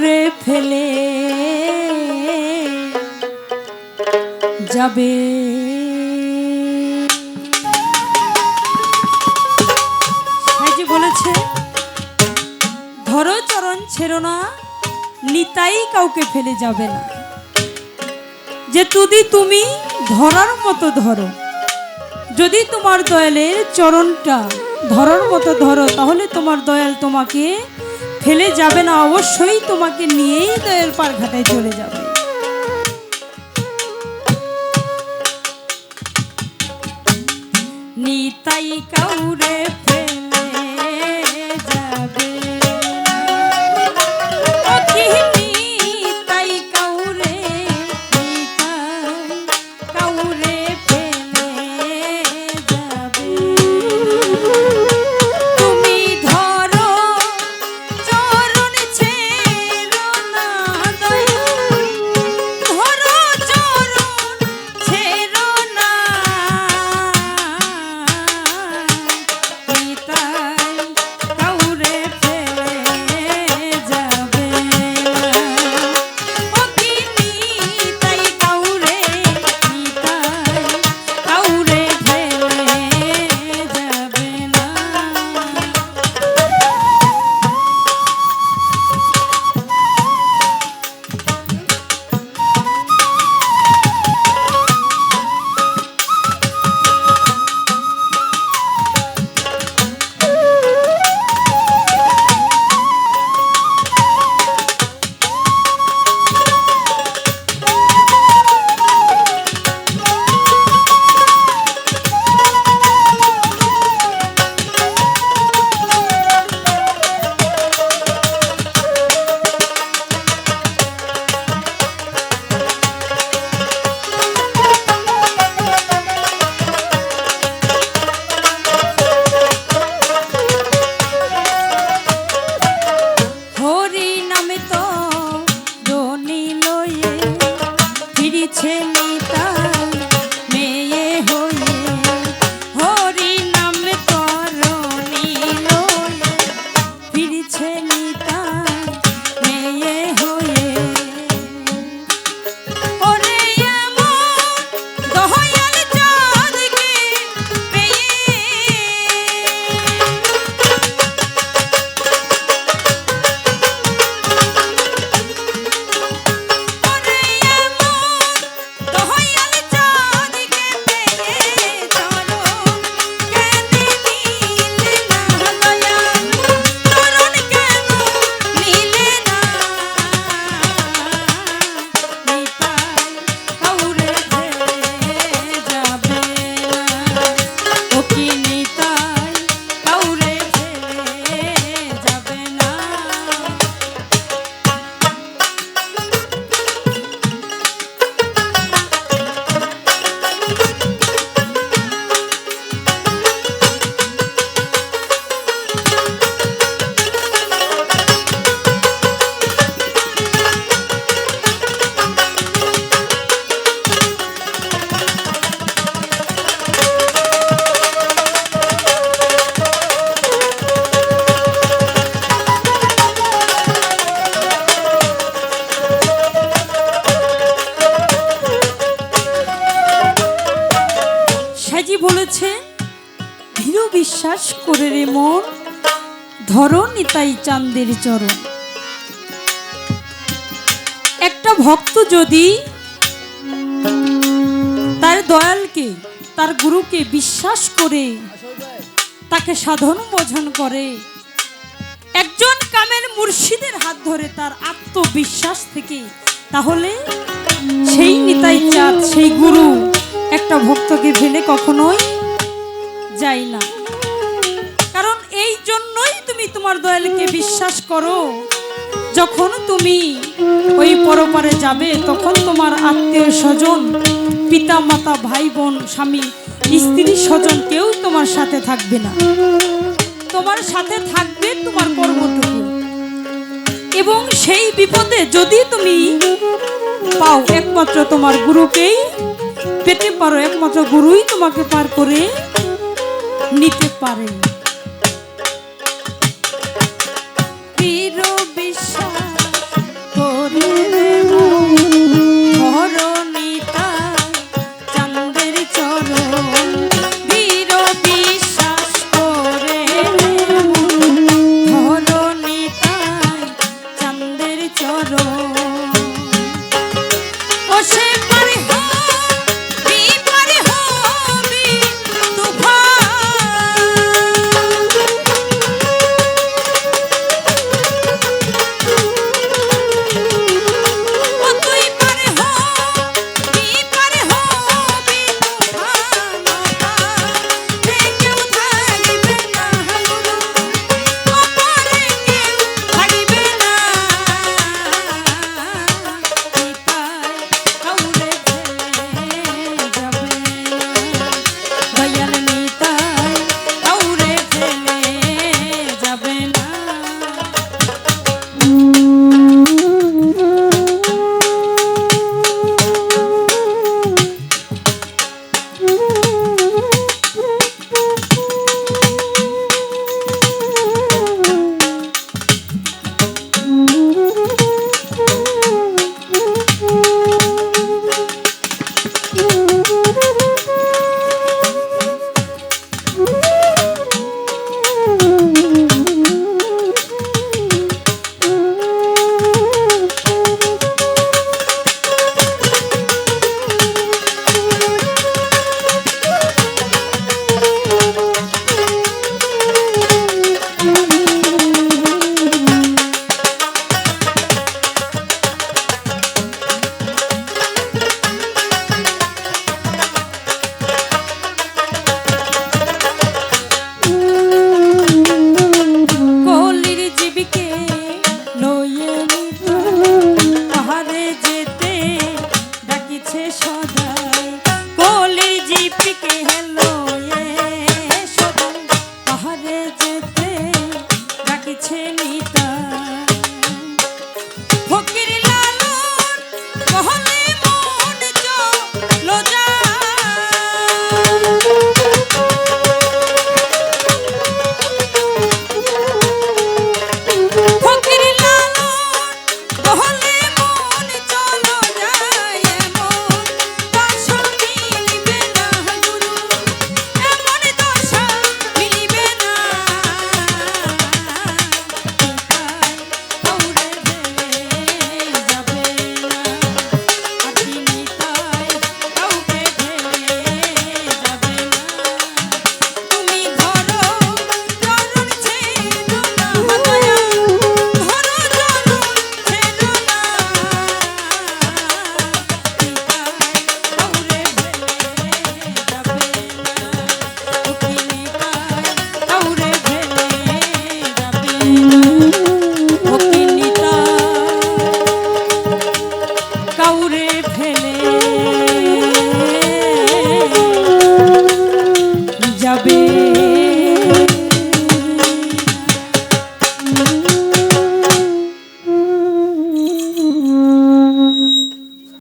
কাউরে ফেলে যাবে। বলেছে, ধরো চরণ ছেড়ো না, নিতাই কাউকে ফেলে যাবে না। যে তুদি তুমি ধরার মতো ধরো, যদি তোমার দয়ালের চরণটা ধরার মতো ধরো, তাহলে তোমার দয়াল তোমাকে ফেলে যাবে না অবশ্যই তোমাকে নিয়েই দয়ের পার ঘাটায় চলে যাবে। নিতাই কাউরে ফেলে ting মন ধরো নিতাই চান্দের চরণ। একটা ভক্ত যদি তার দয়ালকে, তার গুরুকে বিশ্বাস করে, তাকে সাধন বোঝন করে, একজন কামের মুর্শিদের হাত ধরে তার আত্মবিশ্বাস থেকে, তাহলে সেই নিতাই চাঁদ, সেই গুরু একটা ভক্তকে ফেলে কখনোই যায় না। তুমি তোমার দয়ালকে বিশ্বাস করো। যখন তুমি ওই পরপারে যাবে, তখন তোমার আত্মীয় স্বজন পিতা মাতা ভাই বোন স্বামী, স্ত্রী স্বজন কেউ তোমার সাথে থাকবে না। তোমার সাথে থাকবে তোমার কর্মটুকু। এবং সেই বিপদে যদি তুমি পাও, একমাত্র তোমার গুরুকেই পেতে পারো, একমাত্র গুরুই তোমাকে পার করে নিতে পারে। Thank. লাগছে নিতা out.